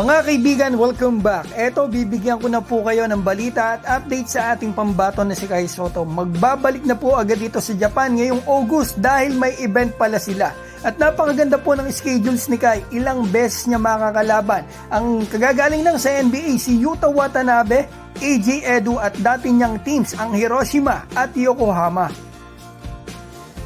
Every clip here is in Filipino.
Mga kaibigan, welcome back. Eto, bibigyan ko na po kayo ng balita at update sa ating pambato na si Kai Soto. Magbabalik na po agad dito sa Japan ngayong August dahil may event pala sila. At napakaganda po ng schedules ni Kai. Ilang beses niya makakalaban. Ang kagagaling lang sa NBA, si Yuta Watanabe, AJ Edu at dati niyang teams, ang Hiroshima at Yokohama.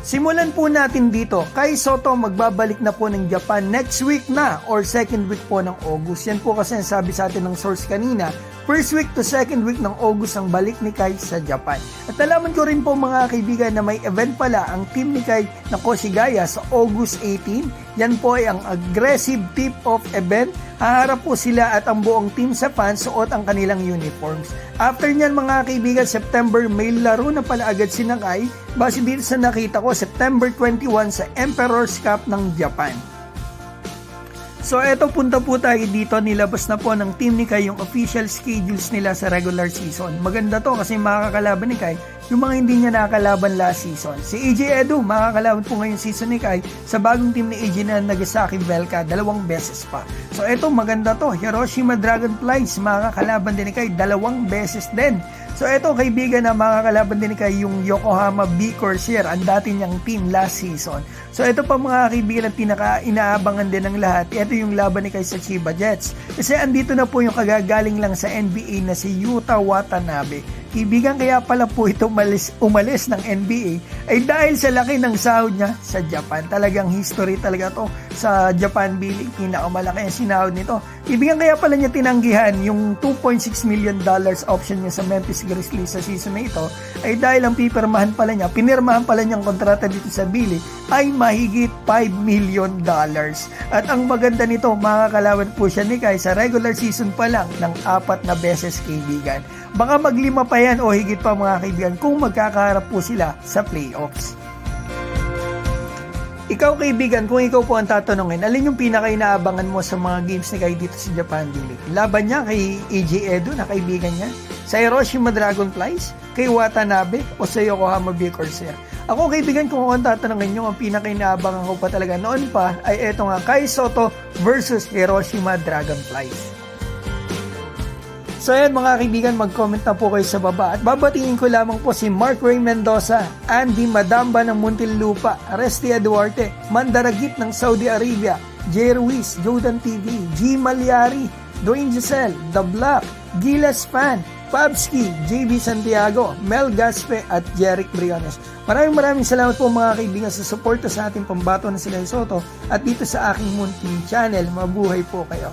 Simulan po natin dito. Kai Soto magbabalik na po ng Japan next week na or second week po ng August. Yan po kasi ang sabi sa atin ng source kanina. First week to second week ng August ang balik ni Kai sa Japan. At nalaman ko rin po mga kaibigan na may event pala ang team ni Kai na Koshigaya sa August 18. Yan po ay ang aggressive tip-off event Haharap po sila at ang buong team sa fans suot ang kanilang uniforms. After nyan mga kaibigan, September may laro na pala agad si Nakai base dito sa nakita ko September 21 sa Emperor's Cup ng Japan. So eto punta po tayo dito, nilabas na po ng team ni Kai yung official schedules nila sa regular season. Maganda to kasi makakalaban ni Kai yung mga hindi niya nakakalaban last season. Si AJ Edu, makakalaban po ngayon season ni Kai sa bagong team ni AJ na Nagasaki Velka, dalawang beses pa. So eto maganda to, Hiroshima Dragonflies, makakalaban din ni Kai dalawang beses din. So eto kaibigan na makakalaban din Kai yung Yokohama B Corsair, ang dati niyang team last season. So ito pa mga kaibigan ang pinaka inaabangan din ng lahat. Ito yung laban ni Kai sa Chiba Jets. Kasi andito na po yung kagagaling lang sa NBA na si Yuta Watanabe. Kaibigan kaya pala po ito umalis, umalis ng NBA ay dahil sa laki ng sahod niya sa Japan. Talagang history talaga to sa Japan Billing. Pinakamalaki ang sinahod nito. Kaibigan kaya pala niya tinanggihan yung 2.6 million dollars option niya sa Memphis Grizzlies sa season na ito ay dahil ang pipirmahan pala niya, pinirmahan pala niyang kontrata dito sa Billy ay mahigit 5 million dollars. At ang maganda nito, makakalawan po siya ni Kai sa regular season pa lang ng apat na beses kaibigan. Baka maglima pa yan o higit pa mga kaibigan kung magkakaharap po sila sa playoffs. Ikaw kaibigan, kung ikaw po ang tatanungin, alin yung pinaka-inaabangan mo sa mga games ni Kai dito sa Japan League? Laban niya kay AJ Edo na kaibigan niya? Sa Hiroshima Dragonflies? Kay Watanabe? O sa Yokohama Corsair? Ako kaibigan, kung ang tatanungin nyo, ang pinaka-inaabangan ko pa talaga noon pa ay eto nga, Kai Soto versus Hiroshima Dragonflies. So ayan mga kaibigan, mag-comment na po kayo sa baba. At babatingin ko lamang po si Mark Ray Mendoza, Andy Madamba ng Muntinlupa, Restia Duarte, Mandaragit ng Saudi Arabia, J. Ruiz, Jordan TV, G. Malyari, Dwayne Giselle, The Black, Gilas Fan, Pabski, JB Santiago, Mel Gaspe at Jeric Briones. Maraming maraming salamat po mga kaibigan sa suporta sa ating pambato na sila Soto at dito sa aking Muntin channel. Mabuhay po kayo.